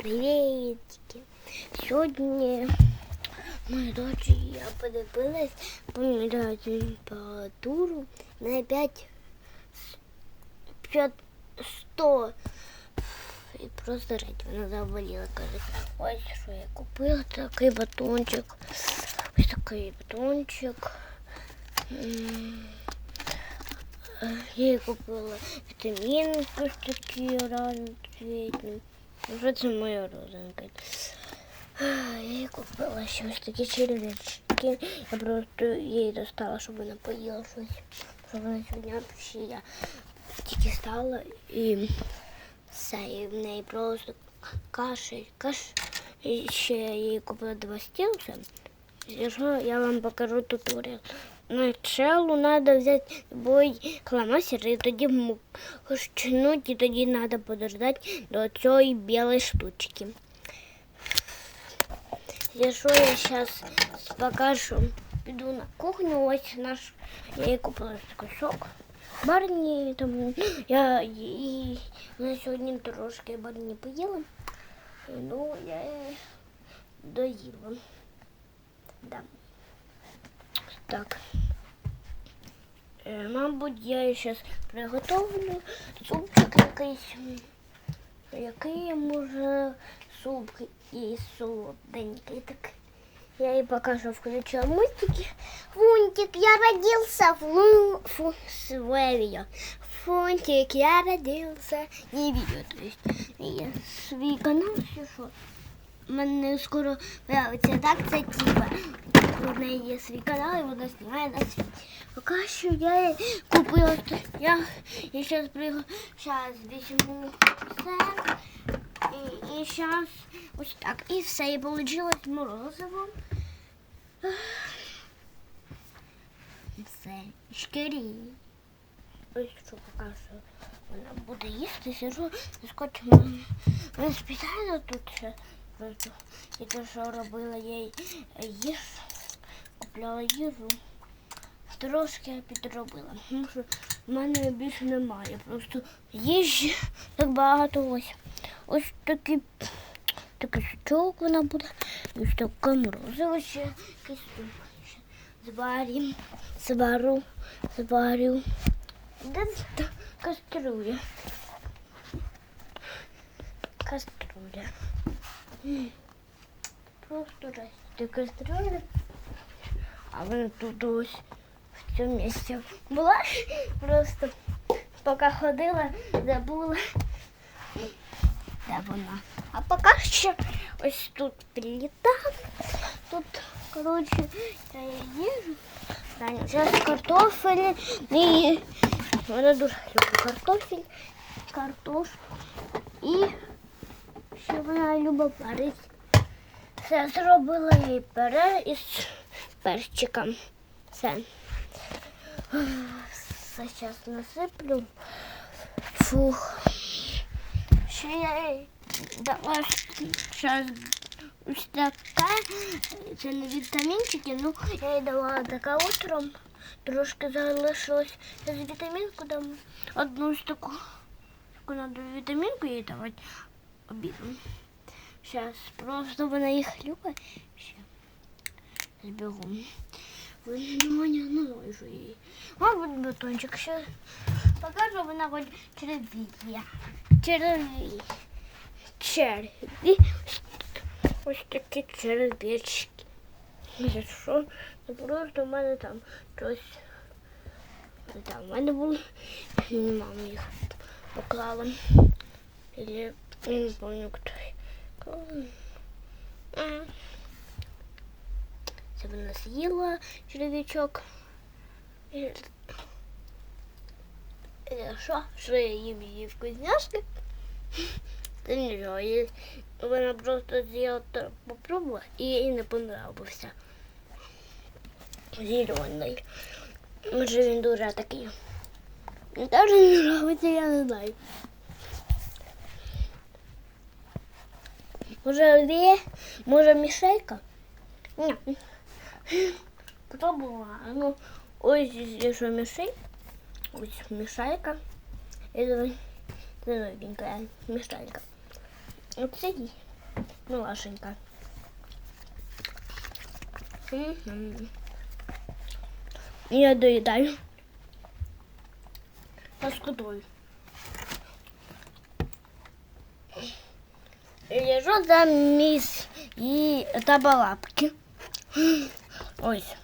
Привітики! Сьогодні моя дочі і я подивилась, поміряю температуру на 5 5 100. І просто геть вона заболіла. Каже, ось що я купила, такий батончик. Ось такий батончик. М, е, Я їй купила вітамінки ось такі разноцвітні. Вже це моя розинка. Я їй купила ще такі червячки. Я просто їй достала, щоб вона поїла щось. Щоб вона сьогодні ще я тільки стала і все, і в неї просто кашель, каш. І ще я їй купила два стілця. Я вам покажу туторіал. Началу треба взяти бой кломастер і тоді мушнуть, і тоді треба подождати до цієї білої штучки. Якщо я зараз покажу, піду на кухню, ось наш, я їй купила кусок барні, тому я і на сьогодні трошки барні поїла. Ну, я її доїла. Да. Так. Е, Мабуть, я зараз приготовлю супчик якийсь. Який може суп і солоденький. Так я ей покажу, включила мультики. Фунтик, я родился в лу... Фу... Свевия. Фунтик, я родился. Не видео, то есть. Я свій канал, що? Мене скоро появиться так, це типа. У неї є свій канал і вона знімає на світ. Поки що я купила. Я, я зараз зараз візьму все. І, зараз ось так. І все, і вийшло морозиво. Все. Шкірі. Ось що поки вона буде їсти, сижу, скотчем. Вона спеціально тут ще. І те, що робила їй їж, купляла їжу. Трошки я підробила, тому що в мене більше немає. Просто їжі так багато ось. Ось такий такий сучок вона буде. Ось таке морозиво ще якийсь тут ще зварім, звару, зварю. Де? Каструля. М. Просто росте каструля. А вона тут ось в цьому місці була. Просто поки ходила, забула. Де вона? А поки що ось тут прилітав. Тут, коротше, я їжу. Зараз картофель і вона дуже любить картофель, картошку і ще вона любить варити. Все зробила їй пере перчиком. Все. Зараз насиплю. Фух. Ще я дала зараз ось таке. Це не вітамінчики, ну я їй дала таке утром. Трошки залишилось. Я з вітамінку дам одну з таку. Таку треба вітамінку їй давати обідом. Зараз просто вона їх любить. Збігу. Внимание на ножу її. Мабуть, батончик ще покажу, вона хоч черві. Черві. Черві. Ось такі червячки. За що? Ну, просто в мене там щось. Там в мене було. Мама їх поклала. Или не помню. А. Це вона з'їла червячок. І Що? Що я їм її вкусняшки? Та нічого, їй- вона просто з'їла попробувала і їй не понравився. Зелений. Може він дуже такий. Мені теж не подобається, я не знаю. Може лє, може мішелька? Ні. Пробувала. Ну, ось є що мішель. Ось мішалька. І давай. Це новенька мішалька. Оце їй. Милашенька. Мгм. Я доїдаю. Поскудую. Лежу за міс і табалапки. Ось.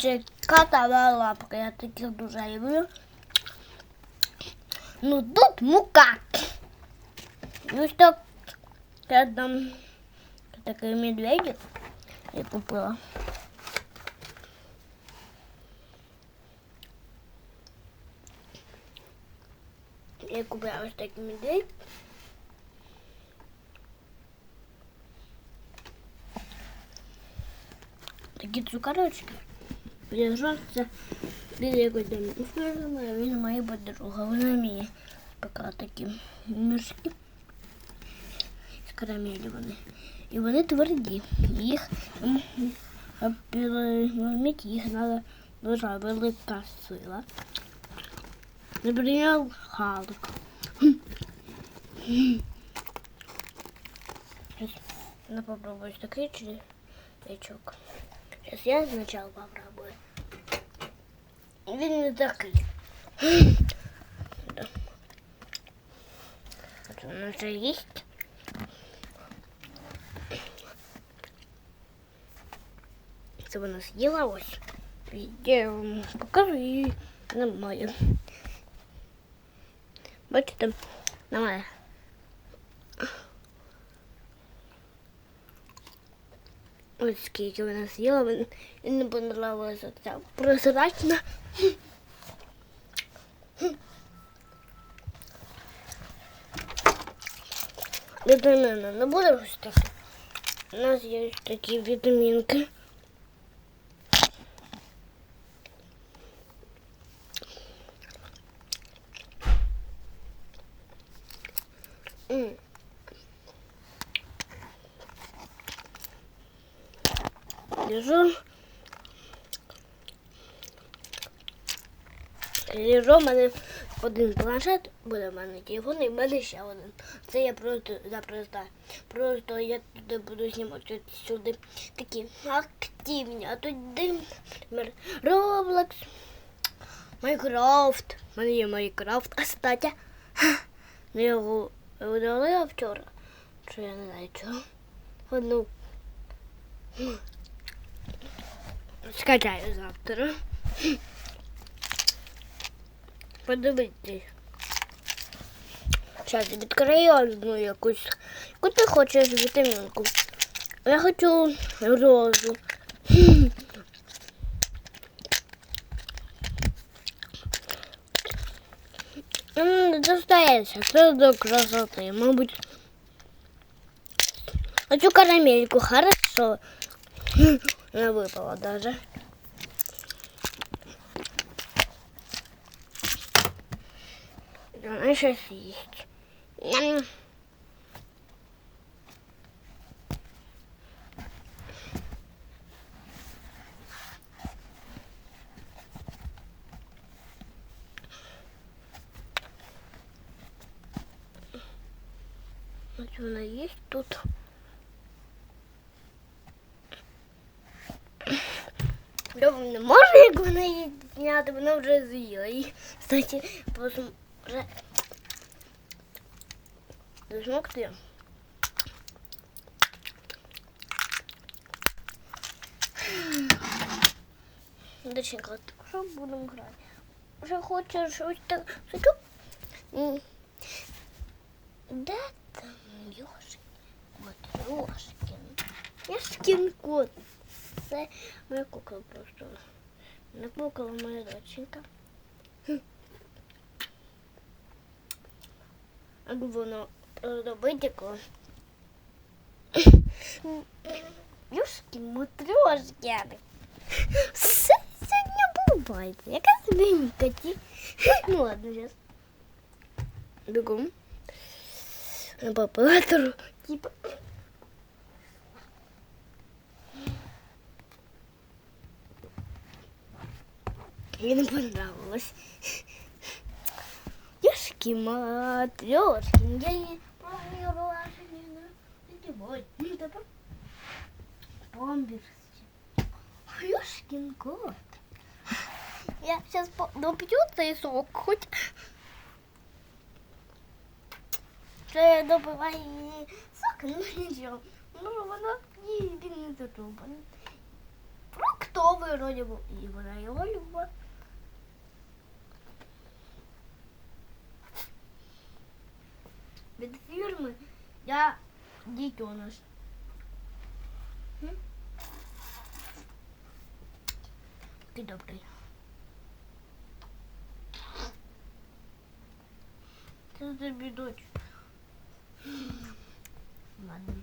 Це катова лапка, я таких дуже люблю. Ну тут мука. Ну що, я там такий медведик я купила. Я купила ось такий медведь. Такі цукорочки. Лежаться біля якось там ферми, він моя подруга. Вона мені пекла такі мішки з карамелі вони. І вони тверді. Їх м, а переломити їх треба дуже велика сила. Наприклад, Халк. Сейчас я попробую такой червячок. Сейчас я сначала попробую. Він не такий. Да. От воно вже є. Це вона з'їла ось. І Я вам покажу її немає. Бачите, немає. Ось які вона з'їла, мені не понравилася ця прозрачна. Вітаміни не буде ось. У нас є такі вітамінки. Лежу. Лежу, в мене один планшет, буде в мене телефон і в мене ще один. Це я просто запросто. Просто я туди буду знімати сюди такі активні. А тут дим, наприклад, Roblox, Майнкрафт. У мене є Майнкрафт, а стаття. Я його удалила вчора. Що я не знаю чого. Одну. Скачаю завтра. Подивитись. Зараз відкрию одну якусь. Яку ти хочеш вітамінку? Я хочу розу. Достається, це до красоти, мабуть. Хочу карамельку, хорошо. Не выпала даже. Вона щось їсть. Ням. Ось вона є тут. Я вам не можу, як вона її зняти, вона вже з'їла. І, кстати, просто вже засмокти. Доченька, так що будемо грати? Вже хочеш ось так сучок? Де там Йошик? От Йошкін. Яшкін кот. Це моя кукла просто. Не кукла моя доченька. Хм. А воно робити Юшки матрешки. Все сьогодні буває. Яка собі нікоті. Ну ладно, зараз. Бігом. По оператору. Типа. Мне не понравилось. Ешки матрешки, я не планирую одевать. Ну, добро. Бомберсы. А Ешкин кот. Я сейчас допьется и сок хоть. Что я добываю сок, ну ничего. Ну, воно не, не задумано. Фруктовый вроде бы. И вона его любит. Від фірми я дітьонаш. М? Такий добрий. Це тобі дочь. Ладно,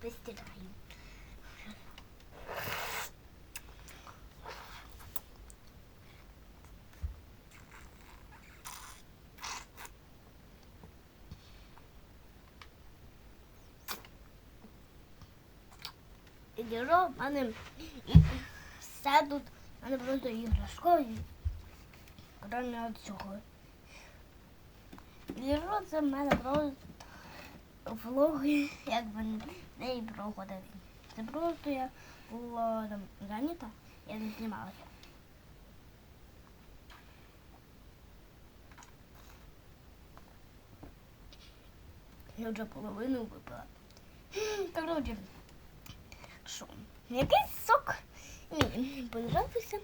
постираю. В мене все тут, мене просто іграшкові, крім от цього. Діро це в мене просто влоги, як би не проходили. Це просто я була там зайнята, я не знімалася. Я вже половину випила. Коротше, що? Якийсь сок мені понравився.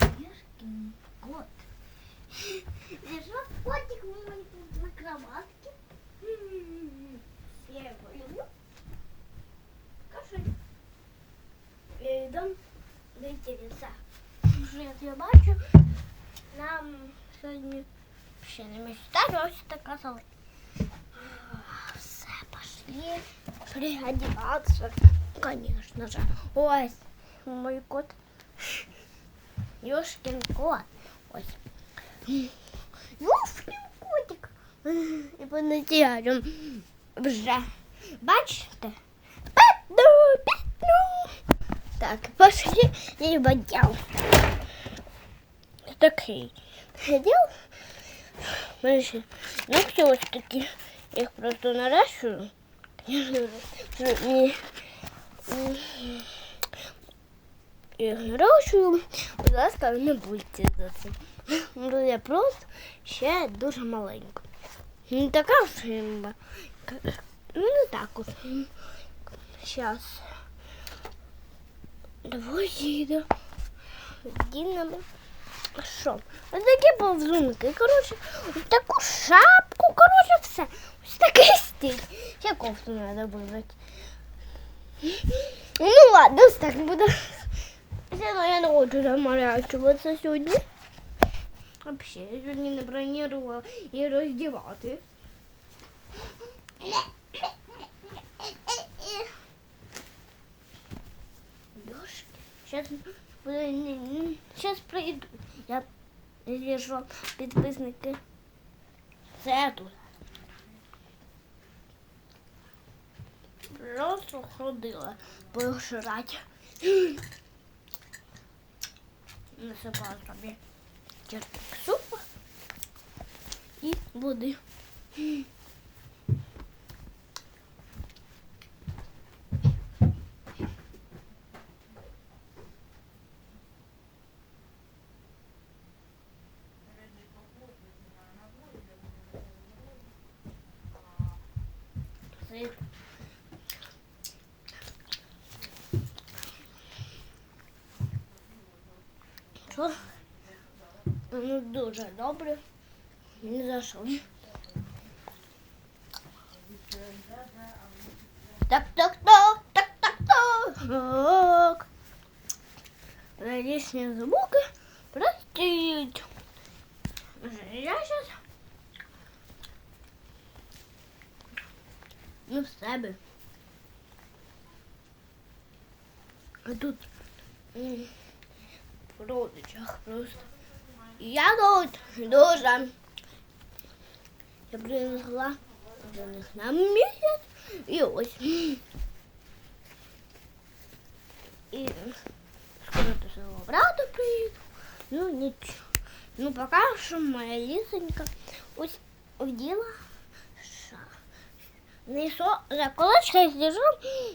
Яшкин кот. Лежав котик мой на кроватке. М, Я его люблю. Кашель. Я йду до інтереса. Що я тебе бачу, нам сьогодні ще не мечтаю, ось така салат. Все, пошли переодеваться. Конечно же. Ось мой кот. Ёшкин кот. Ось. Ёшкин котик. І понатягом вже. Бачите? Петну, петну. Так, пошли і бадяв. Такий. Сидів. Ми ще ногті ось такі. Я їх просто наращую. І, і, і нарощую. Будь ласка, не будьте за цим. Ну, я просто ще дуже маленька. Не така вже, ну не так от. Зараз. Давай їду. Дінемо. Що? Ось такі повзунки. Коротше, ось таку шапку, коротше, все. Ось такий стиль. Ще кофту треба вибрати. Ну ладно, так буде. Все одно я не хочу заморячуватися сьогодні. Взагалі, я сьогодні не бронірувала і роздівати. Сейчас Сейчас прийду. Я вижу підписники. Це. Просто ходила пожрать. Насипала собі чертик супу і води. Сир. Що? Ну дуже добре. Не за. Так, так, так, так, так, так. Лишні звуки простіть. Я сейчас ну в себе. А тут в родичах просто. Я тут дуже. Я принесла до них на місяць і ось. І скоро до свого брата приїду. Ну нічого. Ну поки що моя лісенька ось оділа ша. Ну і що, за колочкою сижу,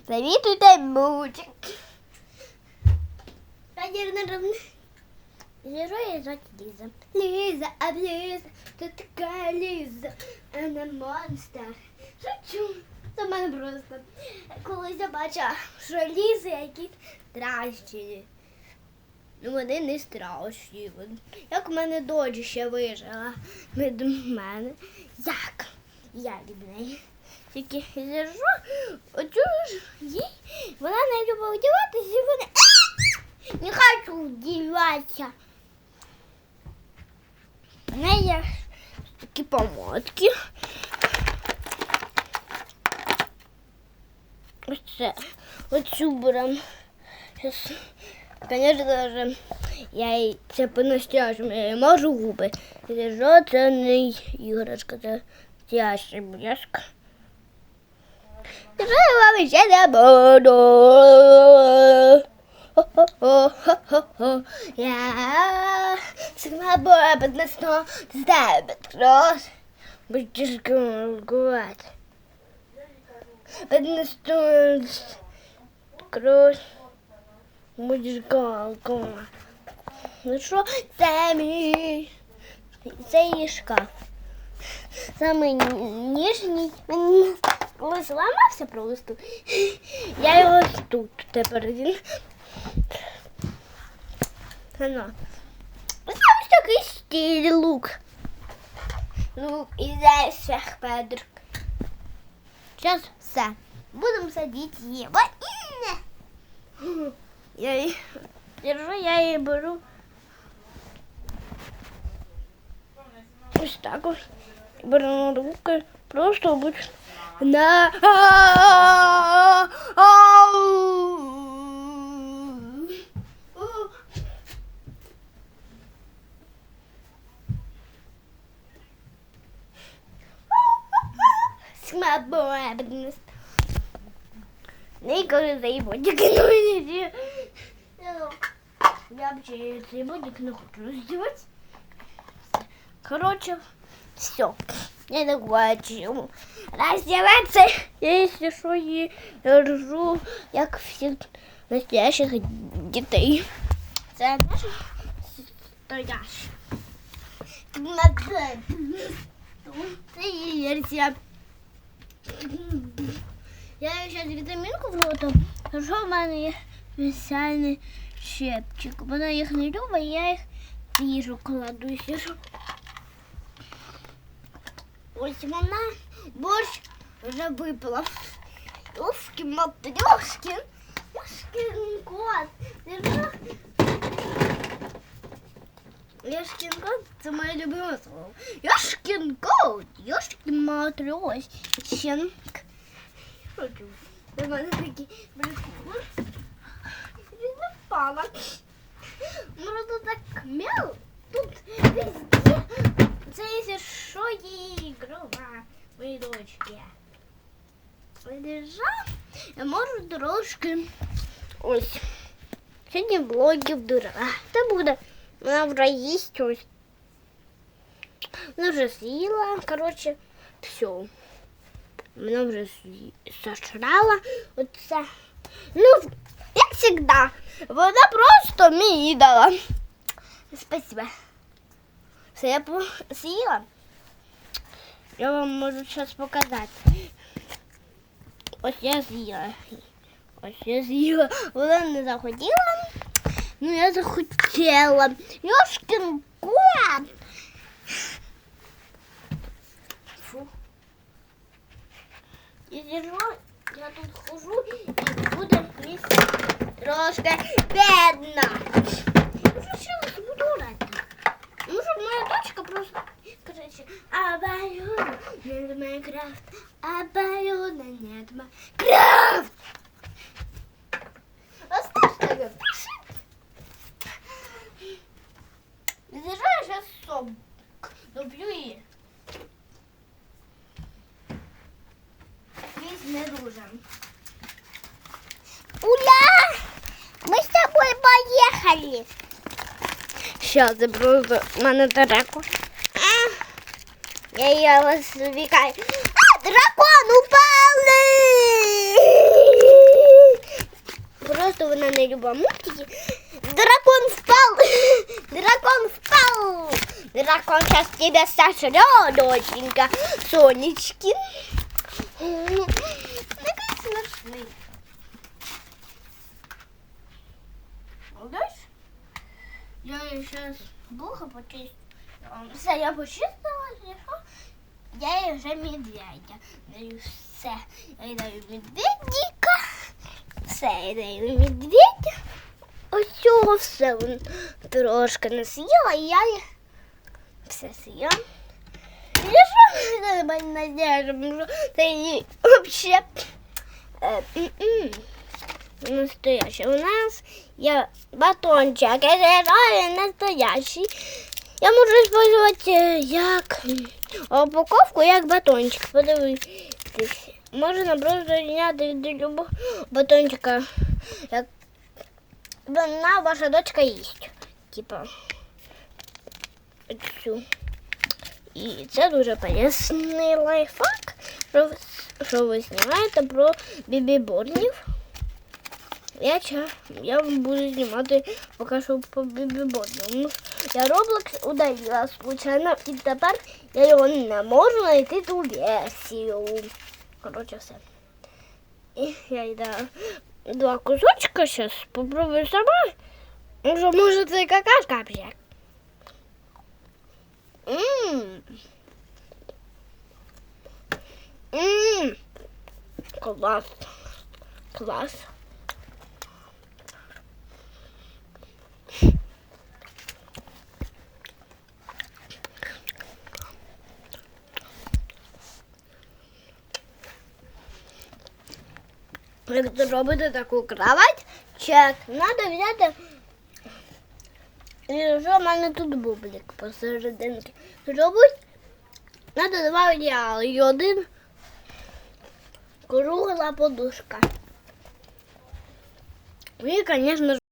завітуйте мультик. Наверное, Сижу я звать Лиза. Лиза, а Лиза, кто такая Лиза? Она монстр. Шучу. Це мене просто. Колись я бачила, що Лізи якісь страшні. Ну, вони не страшні. Як в мене дочь ще вижила від мене. Як? Я від неї. Тільки сижу, оцю ж їй, вона не любить вдіватися, і вона не хочу вдіватися. У неї є такі помотки. Ось це. Оцю берем. Сейчас, конечно же, я їй це по-настоящему, я їй можу губи. Що це не іграшка, це настоящий блеск. Я вам ще не буду. Я сама була подносно з тебе трос. Будеш гуляти. Подносно крос. Будеш гуляти. Ну що, це мій. Це її шкаф. Самий ніжній. Він зламався просто. Я його тут тепер він. Воно. Ось там ось такий стиль лук. Лук і зайшах Педро. Зараз все. Будемо садити її. Ва- Інне. Я її держу, я її беру. Ось так ось. Беру на руки. Просто будь на. Смабоебнес. Ніколи цей бодік не вийде. Я вообще бодік не хочу роздівати. Короче, все. Я не хочу раздеваться. Я, если что, и ржу, як всіх настоящих дітей. Це наші стоящі. Це її версія. Я зараз вітамінку в роту, що в мене є спеціальний щепчик. Вона їх не любить, я їх в їжу кладу. якщо що. Ось вона борщ вже випила. Йошкін матрьошкін. Йошкін кот. Йошкін кот це моє любиме слово. Йошкін кот. Йошкін матрьошкін. До мене такі приколи. Він не впала. Просто так мяу. Тут везде. Це якщо що її ігрова моїй дочки. Лежа, я можу трошки. Ось. Сьогодні блогів дурила. Це буде. Вона вже їсть ось. Вона вже з'їла. Коротше, все. Вона вже з'ї- сожрала. Оце. Ну, як завжди. Вона просто мені дала. Спасибо. Все, я по- съела. Я вам можу зараз показати. Ось я з'їла. Ось я з'їла. Вона не захотіла. Ну я захотіла. Йошкін кот. Фу. І зірву, я тут хожу і буде мені трошки бідно. Ну що ще буду грати? Ну, щоб моя дочка просто короче, обоюдно нет Майнкрафт, обоюдно нет Майнкрафт. Зараз заберу з мене. Я я вас звікаю. А, дракон упал. Просто вы на любила мультики. Дракон спал. Дракон спал. Дракон сейчас тебя сожрет, доченька. Сонечкин. Плохо почистила. Все, я почистила, і? Я їй вже медведя. Даю все. Я даю медведика. Все, я даю медведя. Ось цього все вон трошки не з'їла, і я все з'їла. І що мене надіжу, що це її взагалі е, настоящий. У нас є батончик, реально настоящий. Я можу использовать е, як упаковку, як батончик. Подивитись. Можна просто зняти до любого батончика, як вона ваша дочка їсть. Типа. І це дуже полезний лайфхак, що ви знімаєте про бібіборнів. Ча, я вам буду знімати поки що по бібіборню. Я Roblox удалила случайно і тепер я його не можу знайти ту версію. Коротше, все. І я дам два кусочка зараз попробую сама. Може, може це какашка взяти. Ммм. Ммм. Клас. Клас. Зробити таку кровать, чек, треба взяти. І що в мене тут бублик посерединки. Зробить, треба два ідеали. І один кругла подушка. І, звісно ж,